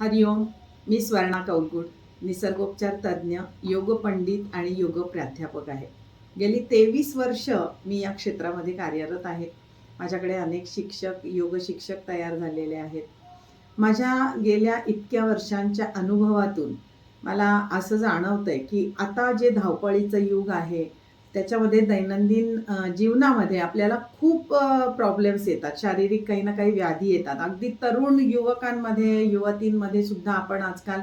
हरिओम मी स्वर्णा कौलगुड निसर्गोपचार तज्ज्ञ योग पंडित आणि योग प्राध्यापक आहे. गेली तेवीस वर्ष मी या क्षेत्रामध्ये कार्यरत आहे. माझ्याकडे अनेक शिक्षक योग शिक्षक तयार झालेले आहेत. माझ्या गेल्या इतक्या वर्षांच्या अनुभवातून मला असं जाणवतं आहे की आता जे धावपळीचं युग आहे त्याच्यामध्ये दैनंदिन जीवनामध्ये आपल्याला खूप प्रॉब्लेम्स येतात. शारीरिक काही ना काही व्याधी येतात. अगदी तरुण युवकांमध्ये युवतींमध्ये सुद्धा आपण आजकाल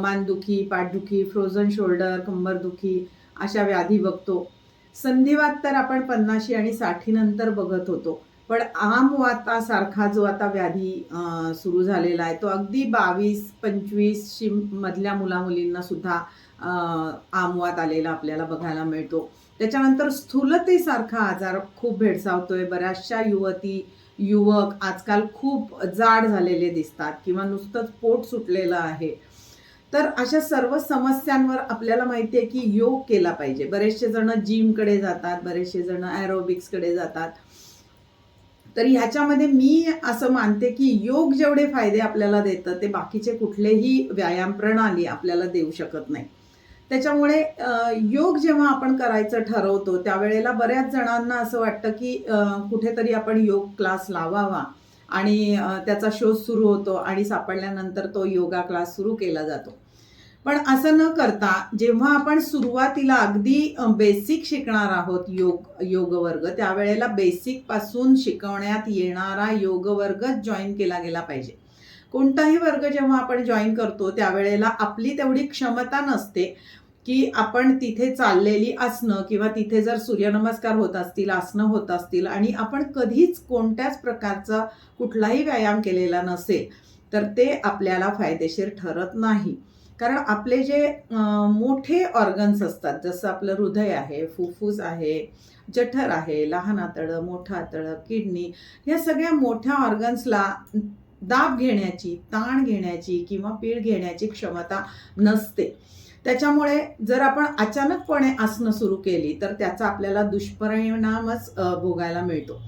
मानदुखी पाठदुखी फ्रोझन शोल्डर कंबरदुखी अशा व्याधी बघतो. संधिवात तर आपण पन्नाशी आणि साठीनंतर बघत होतो. पण आमवातासारखा जो आता व्याधी सुरू झालेला आहे तो अगदी बावीस पंचवीसशी मधल्या मुलामुलींना सुद्धा आमवात आलेला आपल्याला बघायला मिळतो. त्याच्यानंतर स्थूलतेसारखा आजार खूप भेडसावतोय. बऱ्याचशा युवती युवक आजकाल खूप जाड झालेले दिसतात किंवा नुसतंच पोट सुटलेलं आहे. तर अशा सर्व समस्यांवर आपल्याला माहिती आहे की योग केला पाहिजे. बरेचसे जण जिमकडे जातात बरेचसे जण ॲरोबिक्सकडे जातात. तर ह्याच्यामध्ये मी असं मानते की योग जेवढे फायदे आपल्याला देतं ते बाकीचे कुठलेही व्यायाम प्रणाली आपल्याला देऊ शकत नाही. त्याच्यामुळे योग जेव्हा आपण करायचं ठरवतो त्यावेळेला बऱ्याच जणांना असं वाटतं की कुठेतरी आपण योग क्लास लावावा आणि त्याचा शोध सुरू होतो आणि सापडल्यानंतर तो योगा क्लास सुरू केला जातो. पण असं न करता जेव्हा आपण सुरुवातीला अगदी बेसिक शिकणार आहोत योग योग वर्ग त्यावेळेला बेसिकपासून शिकवण्यात येणारा योग वर्गच जॉईन केला गेला पाहिजे. कोणताही वर्ग जेव्हा आपण जॉईन करतो त्यावेळेला आपली तेवढी क्षमता नसते. की आपण तिथे चाललेली असणं किंवा तिथे जर सूर्यनमस्कार होत असतील आसनं होत असतील आणि आपण कधीच कोणत्याच प्रकारचा कुठलाही व्यायाम केलेला नसेल तर ते आपल्याला फायदेशीर ठरत नाही. कारण आपले जे मोठे ऑर्गन्स असतात जसं आपलं हृदय आहे फुफ्फुस आहे जठर आहे लहान आतडं मोठं आतडं किडनी या सगळ्या मोठ्या ऑर्गन्सला दाब घेण्याची ताण घेण्याची किंवा पीळ घेण्याची क्षमता नसते. त्याच्यामुळे जर आपण अचानकपणे आसनं सुरू केली तर त्याचा आपल्याला दुष्परिणामच भोगायला मिळतो.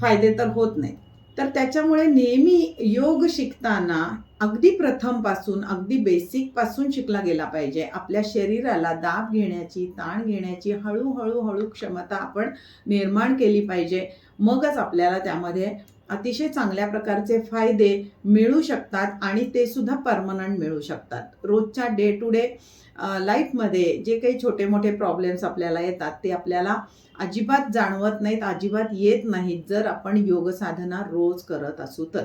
फायदे तर होत नाही तर त्याच्यामुळे नेहमी योग शिकताना अगदी प्रथमपासून अगदी बेसिकपासून शिकला गेला पाहिजे. आपल्या शरीराला दाब घेण्याची ताण घेण्याची हळूहळू हळू क्षमता आपण निर्माण केली पाहिजे. मगच आपल्याला त्यामध्ये अतिशय चांगल्या प्रकारचे फायदे मिळू शकतात आणि ते सुद्धा परमनंट मिळू शकतात. रोजच्या डे टू डे लाईफमध्ये जे काही छोटे मोठे प्रॉब्लेम्स आपल्याला येतात ते आपल्याला अजिबात जाणवत नाहीत अजिबात येत नाहीत जर आपण योग साधना रोज करत असू तर.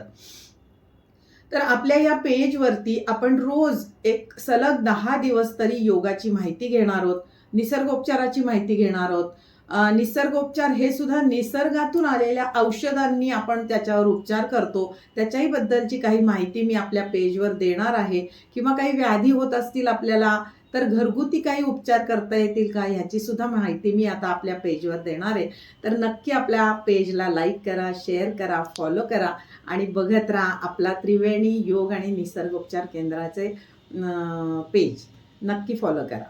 तर आपल्या या पेजवरती आपण रोज एक सलग दहा दिवस तरी योगाची माहिती घेणार आहोत निसर्गोपचाराची माहिती घेणार आहोत निसर्गोपचार हे सुद्धा निसर्गातून आलेल्या औषधांनी आपण त्याच्यावर उपचार करतो. त्याच्याही बद्दलची काही माहिती मी आपल्या पेजवर देणार आहे. किंवा काही व्याधी होत असतील आपल्याला तर घरगुती काही उपचार करता येतील का ह्याची सुद्धा माहिती मी आता आपल्या पेजवर देणार आहे. तर नक्की आपल्या पेजला लाईक करा शेअर करा फॉलो करा आणि बघत राहा आपला त्रिवेणी योग आणि निसर्गोपचार केंद्राचे पेज. नक्की फॉलो करा.